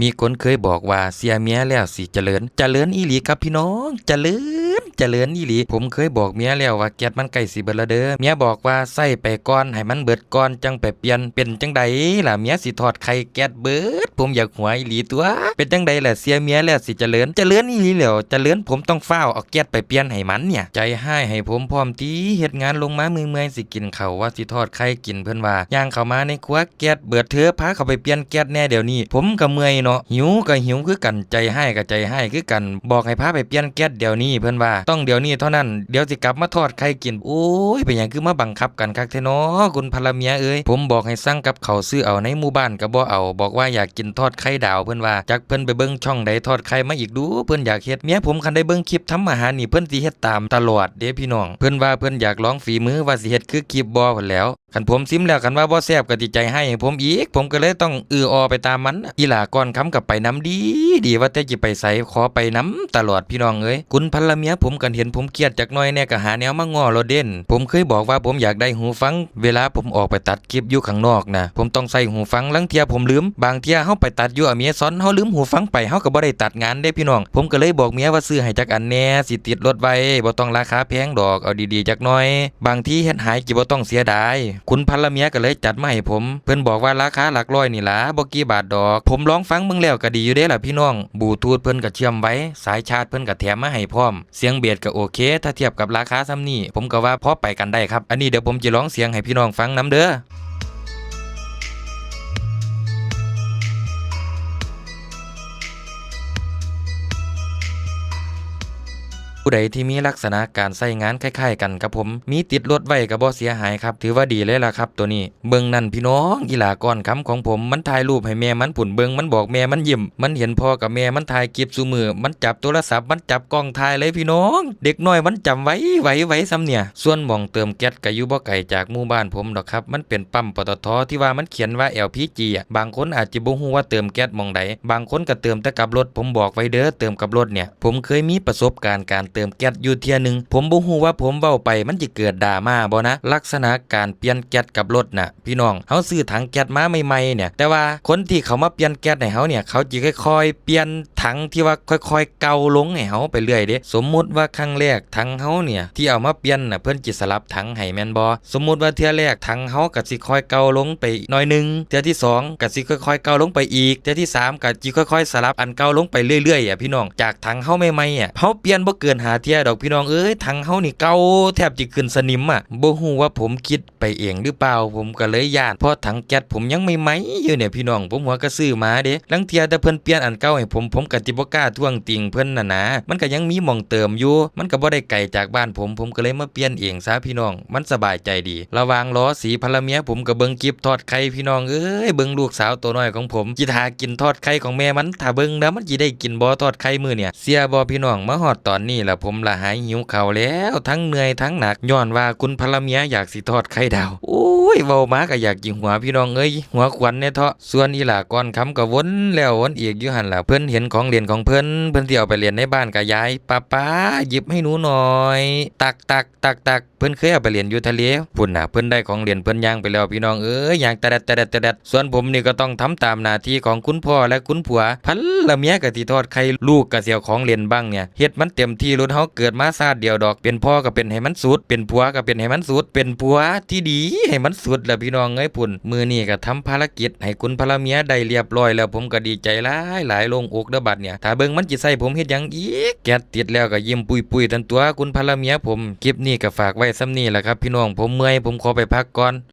มีคนเคยบอกว่าเสียเมียแล้วสิเจริญ เจริญอีหลีครับพี่น้อง เจริญ เจริญอีหลีผมเคยบอกเมียแล้วว่าแก๊สมันใกล้สิเบิดละเด้อเมียบอกว่าใส่ไปก่อนให้มันเบิดก่อนจังไปเปลี่ยนเป็นจังใดล่ะเมียสิทอดไข่แก๊สเบิด ผมอยากหัวอีหลีตัว เป็นจังใดล่ะเสียเมียแล้วสิเจริญเจริญอีหลีแล้วเจริญผมต้องเฝ้าเอาแก๊สไปเปลี่ยนให้มันเนี่ยใจให้ให้ผมพร้อมตีเฮ็ดงานลงมาเมื่อยสิกินเขาว่าสิทอดไข่กินเพิ่นว่าย่างเข้ามาในครัวแก๊สเบิดเถอพาเขาไปเปลี่ยนแก๊สแน่เดี๋ยวนี้ ผมก็เมื่อยเนาะหิวก็หิวคือกันใจให้ก็ใจให้คือกัน บอกให้พาไปเปลี่ยนแก๊สเดี๋ยวนี้เพิ่นว่าต้องเดี๋ยวนี้เท่านั้น เดี๋ยวสิกลับมาทอดไข่กิน โอ้ย เป็นอย่างคือมาบังคับกันคักเทนอคุณภรรเมียเอ้ย ผมบอกให้สั่งกับเขาซื้อเอาในหมู่บ้านกับ่เอา บอกว่าอยากกินทอดไข่ดาวเพื่อนว่าจักเพื่อนไปเบิ้งช่องใดทอดไข่มาอีกดู เพื่อนอยากเฮ็ดเมียผมคันได้เบิ้งคลิปทำอาหารนี่เพื่อนสิเฮ็ดตามตลอดเด้พี่น้อง เพื่อนว่าเพื่อนอยากลองฝีมือว่าสิเฮ็ดคือคลิปบ่พุ่นแล้ว คันผมซิมแล้วคันว่าบ่แซบก็ติใจให้ ผมอีก ผมก็เลยต้องอืออไปตามมันน่ะอีหลาก่อนค้ำกับไปน้ำดี ดีว่าแต่จิไปใส่ขอไปน้ำตลอดพี่น้องเอ้ยคุณพันละเมียผมกันเห็นผมเครียดจากน้อยแน่ก็หาแนวมาง้อเราเด่น ผมเคยบอกว่าผมอยากได้หูฟัง เวลาผมออกไปตัดคลิปอยู่ข้างนอกนะผมต้องใส่หูฟังลังเทียผมลืม บางเทียเฮาไปตัดอยู่อเมียซ้อนเฮาลืมหูฟังไปเฮาก็บ่ได้ตัดงานเด้พี่น้อง ผมก็เลยบอกเมียว่าซื้อให้จักอันแน่สิติดรถไว้บ่ต้องราคาแพงดอกเอาดีๆจักน่อย บางทีเฮ็ดหายจิบ่ต้องเสียดายคุณพันละเมียก็เลยจัดมาให้ผม เพิ่นบอกว่าราคาหลักร้อยนี่ล่ะบ่กี่บาทดอก ผมลองฟังเบิ่งแล้วก็ดีอยู่เด้ล่ะพี่น้องบูทูธเพิ่นก็เชื่อมไว้ สายชาร์จเพิ่นก็แถมมาให้พร้อม เสียงเบียดก็โอเค ถ้าเทียบกับราคาซ้ำนี่ผมก็ว่าพอไปกันได้ครับ อันนี้เดี๋ยวผมจะร้องเสียงให้พี่น้องฟังน้ำเด้อ ผู้ใดที่มีลักษณะการใส่งานคล้ายๆกันกับผม มีติดรถไว้ก็บ่เสียหายครับ ถือว่าดีเลยล่ะครับ ตัวนี้ เบิ่งนั่นพี่น้องอีหลาก่อนคำของผมมันถ่ายรูปให้แม่มันผุ่นเบิ่งมันบอกแม่มันยิ้มมันเห็นพ่อกับแม่มันถ่ายคลิปซูมือ มันจับโทรศัพท์มันจับกล้องถ่ายเลยพี่น้อง เด็กน้อยมันจำไว้ไว้ไว้ซ้ำเนี่ย ส่วนมองเติมแก๊สก็อยู่บ่ไกลจากหมู่บ้านผมดอกครับ มันเป็นปั๊มปตทที่ว่ามันเขียนว่า LPG อะบางคนอาจจะบ่ฮู้ว่าเติมแก๊สมองใดบางคนก็เติมแต่กับรถผมบอกไว้เด้อเติมกับรถเนี่ยผมเคยมีประสบการณ์การเติมแก๊สอยู่เที่ยหนึง ผมบ่ฮู้ว่าผมเว้าไปมันจะเกิดดราม่าบ่นะ ลักษณะการเปลี่ยนแก๊สกับรถน่ะ พี่น้องเฮาซื้อถังแก๊สมาใหม่ๆเนี่ย แต่ว่าคนที่เขามาเปลี่ยนแก๊สให้เฮาเนี่ยเขาจะค่อยๆเปลี่ยนถังที่ว่าค่อยๆเกาลงให้เฮาไปเรื่อยเด้สมมุติว่าครั้งแรกถังเฮาเนี่ยที่เอามาเปลี่ยนน่ะเพิ่นจิสลับถังให้แม่นบ่สมมุติว่าเทื่อแรกถังเฮาก็สิค่อยเกาลงไปหน่อยหนึงเทื่อที่สองก็สิค่อยๆเกาลงไปอีกเทื่อที่สามก็สิค่อยๆสลับอันเกาลงไปเรื่อยๆอะพี่น้องจากถังเฮาใหม่ๆอะเฮาเปลี่ยนบ่เกินหาเที่ยดอกพี่น้องเอ้ยถังเฮานี่เก่าแทบจะขึ้นสนิมอะบ่ฮู้ว่าผมคิด ไปเองหรือเปล่าผมก็เลยย่านเพราะถังแก๊สผมยังใหม่ๆอยู่เนี่ยพี่น้องผมหัวก็ซื้อมาเด้ลังเทียแต่เพิ่นเปลี่ยนอันเก่าให้ผมผมก็สิบ่กล้าท่วงติงเพิ่นน่ะนะมันก็ยังมีหม่องเติมอยู่ มันก็บ่ได้ไกลจากบ้านผมผมก็เลยมาเปลี่ยนเองซะพี่น้อง มันสบายใจดี ระวางล้อสีพลเมียผมก็เบิ่งคลิปทอดไข่พี่น้องเอ้ยเบิ่งลูกสาวตัวน้อยของผมจิทากินทอดไข่ของแม่มันถ้าเบิ่งแล้วมันสิได้กินบ่ทอดไข่มื้อเนี่ยเสียบ่พี่น้องมาฮอดตอนนี้ล่ะผมละหายหิวข้าวแล้ว ทั้งเหนื่อยทั้งหนักย้อนว่าคุณพลเมียอยากสิทอดไข่ดาว โอ้ยเว้ามาก็อยากกินหัวพี่น้องเอ้ยหัวขวัญเนี่ยเถาะส่วนอีหล่าก่อนคำก็วนแล้ววนอีกอยู่หันล่ะเพิ่นเห็นของเล่นของเพิ่นเพิ่นสิเอาไปเล่นในบ้านก็ยายป้าป้าหยิบให้หนูหน่อย ตักตักตักตักเพิ่นเคยเอาไปเล่นอยู่ทะเลพุ่นน่ะเพิ่นได้ของเล่นเพิ่นย่างไปแล้วพี่น้องเอ้ยย่างแต่แต่แต่แต่ส่วนผมนี่ก็ต้องทำตามหน้าที่ของคุณพ่อและคุณผัว พันละเมียก็สิทอดไข่ลูกก็สิเอาของเล่นบ้างเนี่ยเฮ็ดมันเต็มที่รุ่นเฮาเกิดมาชาติเดียวดอก เป็นพ่อก็เป็นให้มันสุด เป็นผัวก็เป็นให้มันสุด เป็นผัวที่ดีให้มันสุดแล้วพี่น้องเอ้ยพุ่นมือนี่ก็ทำภารกิจ ให้คุณพลเมียได้เรียบร้อยแล้วผมก็ดีใจหลายหลายลงอกเด้อบัดเนี่ยถ้าเบิ่งมันจิใส่ผมเฮ็ดหยังอีกแก๊สติดแล้วก็ยิ้มปุยๆทันตัวคุณพลเมียผมคลิปนี้ก็ฝากไว้ซ้ำนี่แหละครับพี่น้องผมเมื่อยผมขอไปพักก่อน